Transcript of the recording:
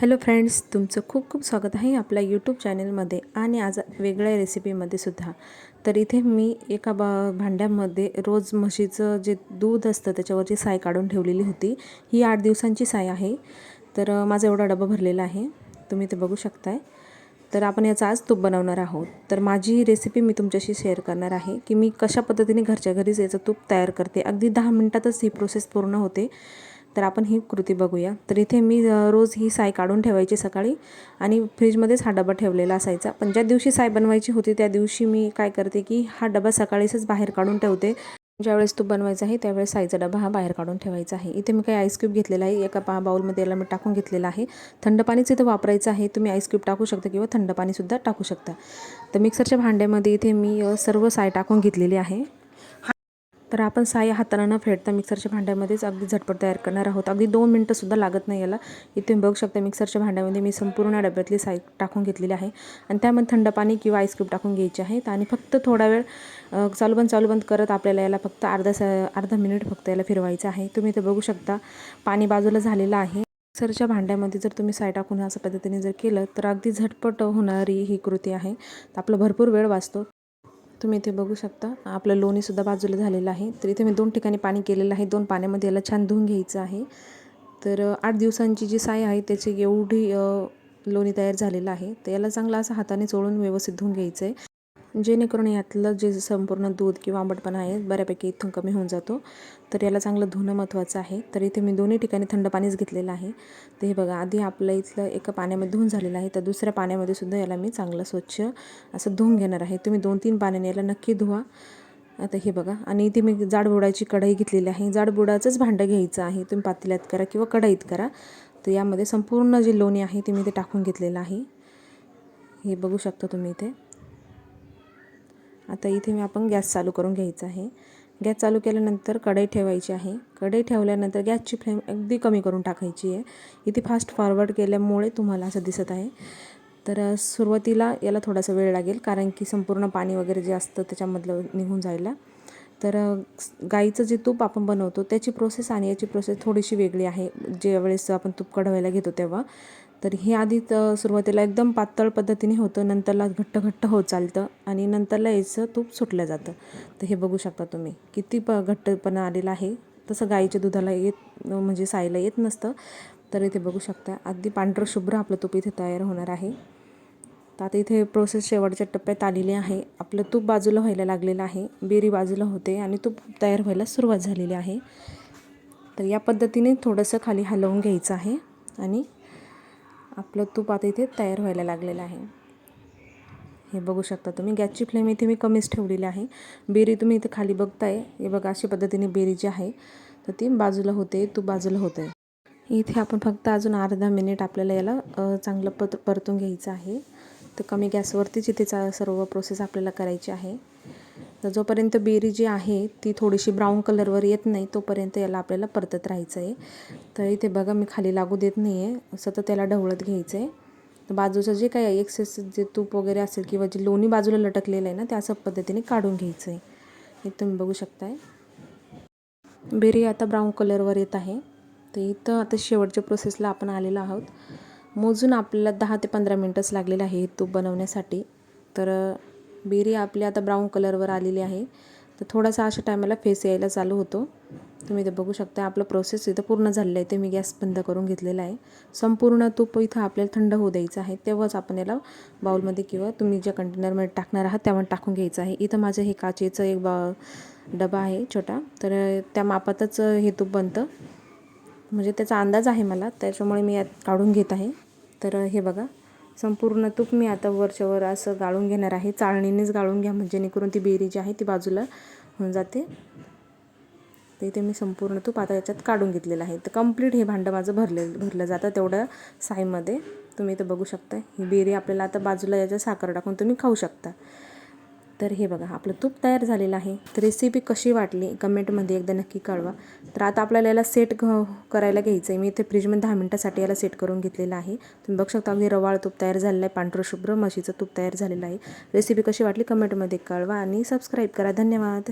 Hello friends तुमचं खूप खूप स्वागत आहे आपल्या यूट्यूब चॅनलमध्ये आणि आज वेगळ्या रेसिपीमध्ये सुद्धा. तर इथे मी एका बा भांड्यामध्ये रोज म्हशीचं जे दूध असतं त्याच्यावरची साय काढून ठेवलेली होती. ही आठ दिवसांची साय आहे. तर माझा एवढा डबा भरलेला आहे. तुम्ही ते बघू शकताय. तर आपण याचा आज तूप बनवणार आहोत. तर माझी ही रेसिपी मी तुमच्याशी शेअर करणार आहे की मी कशा पद्धतीने घरच्या घरीच याचं तूप तयार करते. अगदी दहा मिनटातच ही प्रोसेस पूर्ण होते. तर आपण ही कृती बघूया. तर इथे मी रोज ही साय काढून ठेवायची सकाळी आणि फ्रीजमध्येच हा डबा ठेवलेला असायचा. पण ज्या दिवशी साय बनवायची होती त्या दिवशी मी काय करते की हा डबा सकाळीच बाहेर काढून ठेवते. ज्यावेळेस तूप बनवायचा आहे त्यावेळेस साईचा डबा हा बाहेर काढून ठेवायचा आहे. इथे मी काही आईस्क्यूब घेतलेला आहे. एका पा बाउलमध्ये याला मी टाकून घेतलेला आहे. थंड पाणीच इथं वापरायचं आहे. तुम्ही आईस्क्यूब टाकू शकता किंवा थंड पाणीसुद्धा टाकू शकता. तर मिक्सरच्या भांड्यामध्ये इथे मी सर्व साय टाकून घेतलेली आहे. तर आपण साय हाताला न फेडता मिक्सरच्या भांड्यामध्येच अगदी झटपट तयार करणार आहोत. अगदी दोन मिनटंसुद्धा लागत नाही याला. इथे तुम्ही बघू शकता मिक्सरच्या भांड्यामध्ये मी संपूर्ण डब्यातली साय टाकून घेतलेली आहे. आणि त्यामध्ये थंड पाणी किंवा आईस्क्यूब टाकून घ्यायचे आहेत. आणि फक्त थोडा वेळ चालू बंद चालू बंद करत आपल्याला याला फक्त अर्धा स अर्धा मिनिट फक्त याला फिरवायचं आहे. तुम्ही इथे बघू शकता पाणी बाजूला झालेलं आहे. मिक्सरच्या भांड्यामध्ये जर तुम्ही साय टाकून अशा पद्धतीने जर केलं तर अगदी झटपट होणारी ही कृती आहे. तर आपला भरपूर वेळ वाचतो. तुम्ही इथे बघू शकता. आपलं लोणीसुद्धा बाजूला झालेलं आहे. तर इथे मी दोन ठिकाणी पाणी केलेलं आहे. दोन पाण्यामध्ये याला छान धुवून घ्यायचं आहे. तर आठ दिवसांची जी साय आहे त्याची एवढी लोणी तयार झालेलं आहे. तर याला चांगला असं हाताने चोळून व्यवस्थित धुवून घ्यायचं आहे जेणेकरून यातलं जे संपूर्ण दूध किंवा आंबटपणा आहे बऱ्यापैकी इथून कमी होऊन जातो. तर याला चांगलं धुणं महत्त्वाचं आहे. तर इथे मी दोन्ही ठिकाणी थंड पाणीच घेतलेलं आहे. तर हे बघा आधी आपलं इथलं एका पाण्यामध्ये धुवून झालेलं आहे. तर दुसऱ्या पाण्यामध्ये सुद्धा याला मी चांगलं स्वच्छ असं धुवून घेणार आहे. तुम्ही दोन तीन पाण्याने याला नक्की धुवा. आता हे बघा आणि इथे मी जाडबुडाची कढई घेतलेली आहे. जाडबुडाचंच भांडं घ्यायचं आहे. तुम्ही पातेल्यात करा किंवा कढईत करा. तर यामध्ये संपूर्ण जी लोणी आहे ती मी ते टाकून घेतलेलं आहे. हे बघू शकता तुम्ही इथे. आता इथे मी आपण गॅस चालू करून घ्यायचा आहे. गॅस चालू केल्यानंतर कढई ठेवायची आहे. कढई ठेवल्यानंतर गॅसची फ्लेम अगदी कमी करून टाकायची आहे. इथे फास्ट फॉरवर्ड केल्यामुळे तुम्हाला असं दिसत आहे. तर सुरुवातीला याला थोडासा वेळ लागेल कारण की संपूर्ण पाणी वगैरे जे असतं त्याच्यामधलं निघून जायला. तर गाईचं जे तूप आपण बनवतो त्याची प्रोसेस आणि याची प्रोसेस थोडीशी वेगळी आहे. ज्यावेळेस आपण तूप कढवायला घेतो तेव्हा. तर हे आधी तर सुरुवातीला एकदम पातळ पद्धतीने होतं नंतरला घट्ट घट्ट होत चालतं आणि नंतरला याचं तूप सुटलं जातं. तर हे बघू शकता तुम्ही किती प घट्टपणा आलेला आहे. तसं गाईच्या दुधाला येत म्हणजे साईला येत नसतं. तर इथे बघू शकता अगदी पांढरं शुभ्र आपलं तूप इथे तयार होणार आहे. तर आता इथे प्रोसेस शेवटच्या टप्प्यात आलेली आहे. आपलं तूप बाजूला व्हायला लागलेलं आहे. बेरी बाजूला होते आणि तूप तयार व्हायला सुरुवात झालेली आहे. तर या पद्धतीने थोडंसं खाली हलवून घ्यायचं आहे आणि आपलं तूप आता इथे तयार व्हायला लागलेलं आहे. हे बघू शकता तुम्ही गॅसची फ्लेम इथे मी कमीच ठेवलेली आहे. बेरी तुम्ही इथे खाली बघताय. हे बघा अशा पद्धतीने बेरी जी आहे तर ती बाजूला होते तूप बाजूला होते इथे आपण फक्त अजून अर्धा मिनिट आपल्याला याला चांगलं पत परतून घ्यायचं आहे. तर कमी गॅसवरतीच इथे चा सर्व प्रोसेस आपल्याला करायची आहे. तर जोपर्यंत बेरी जी आहे ती थोडीशी ब्राऊन कलरवर येत नाही तोपर्यंत याला आपल्याला परतत राहायचं आहे तर इथे बघा मी खाली लागू देत नाही आहे सतत त्याला ढवळत घ्यायचं आहे तर बाजूचं जे काही एक्सेस जे तूप वगैरे असेल किंवा जे लोणी बाजूला लटकलेलं आहे ना त्या असं पद्धतीने काढून घ्यायचं आहे हे तुम्ही बघू शकताय. बेरी आता ब्राऊन कलरवर येत आहे. तर इथं आता शेवटच्या प्रोसेसला आपण आलेलो आहोत. मोजून आपल्याला दहा ते पंधरा मिनटंच लागलेलं आहे हे तूप बनवण्यासाठी. तर बेरी आपली आता ब्राऊन कलरवर आलेली आहे. तर थोडासा अशा टायमाला फेस यायला चालू होतो. तुम्ही ते बघू शकता आपलं प्रोसेस इथं पूर्ण झालेलं आहे. ते मी गॅस बंद करून घेतलेला आहे. संपूर्ण तूप इथं आपल्याला थंड होऊ द्यायचं आहे. तेव्हाच आपण याला बाउलमध्ये किंवा तुम्ही ज्या कंटेनरमध्ये टाकणार आहात त्यावर टाकून घ्यायचं आहे. इथं माझं हे काचेचं एक बा डबा आहे छोटा. तर त्या मापातच हे तूप बनतं. म्हणजे त्याचा अंदाज आहे मला. त्याच्यामुळे मी यात काढून घेत आहे. तर हे बघा. संपूर्ण तूप मी आता वरच्यावर असं गाळून घेणार आहे. चाळणीनेच गाळून घ्या म्हणजे जेणेकरून ती बेरी जी आहे ती बाजूला होऊन जाते. तर इथे मी संपूर्ण तूप आता याच्यात काढून घेतलेलं आहे. तर कंप्लीट हे भांडं माझं भरले भरलं जातं तेवढं साईमध्ये. तुम्ही इथं बघू शकता ही बेरी आपल्याला आता बाजूला याच्या साखर टाकून तुम्ही खाऊ शकता. तर हे बघा आपलं तूप तयार झालेलं आहे. तर रेसिपी कशी वाटली? कमेंटमध्ये एकदा नक्की कळवा. तर आता आपल्याला याला सेट घ करायला घ्यायचं आहे मी इथे फ्रीजमध्ये दहा मिनटासाठी याला सेट करून घेतलेलं आहे. तुम्ही बघू शकता अगदी रवाळ तूप तयार झालेलं आहे. पांढरं शुभ्र म्हशीचं तूप तयार झालेलं आहे. रेसिपी कशी वाटली? कमेंटमध्ये कळवा आणि सबस्क्राईब करा. धन्यवाद.